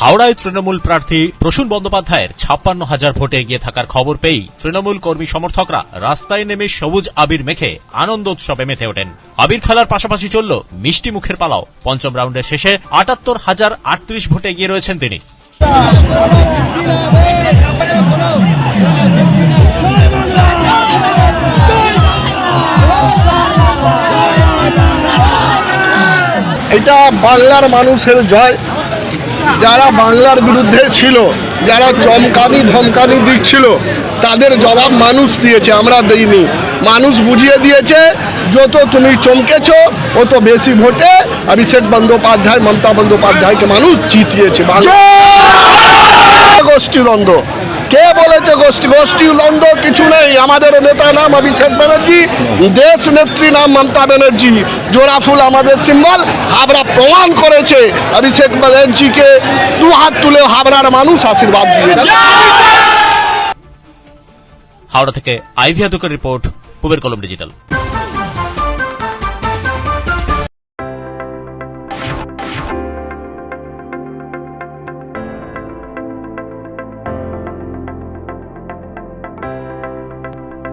হাওড়ায় তৃণমূল প্রার্থী প্রসূন বন্দ্যোপাধ্যায়ের ছাপ্পান্ন হাজার ভোটে এগিয়ে থাকার খবর পেয়েই তৃণমূল কর্মী সমর্থকরা রাস্তায় নেমে সবুজ আবির মেখে আনন্দ উৎসবে মেতে ওঠেন। আবির খেলার পাশাপাশি চলল মিষ্টি মুখের পালাও। পঞ্চম রাউন্ডের শেষে আটাত্তর হাজার আটত্রিশ ভোটে এগিয়ে রয়েছেন তিনি। এটা বাংলার মানুষের জয়। যারা বাংলার বিরুদ্ধে ছিল যারা চমকানি ধমকানি দিচ্ছিল তাদের জবাব মানুষ দিয়েছে আমরা দিইনি। মানুষ বুঝিয়ে দিয়েছে যত তুমি চমকেছ অত বেশি ভোটে অভিষেক বন্দ্যোপাধ্যায় মমতা বন্দ্যোপাধ্যায়কে মানুষ জিতিয়েছে। গোষ্ঠী দ্বন্দ্ব কে বলেছে গোষ্ঠী গোষ্ঠী দ্বন্দ্ব কিছু আমাদের নেতা নাম অভিষেক ব্যানার্জি, দেশ নেত্রী নাম মমতা ব্যানার্জি। জোড়া ফুল আমাদের সিম্বল, হাবড়া প্রমাণ করেছে। অভিষেক ব্যানার্জিকে দু হাত তুলে হাবড়ার মানুষ আশীর্বাদ দিয়েছে। হাওড়া থেকে আইভিয়া দুকের রিপোর্ট, পুবের কলম ডিজিটাল।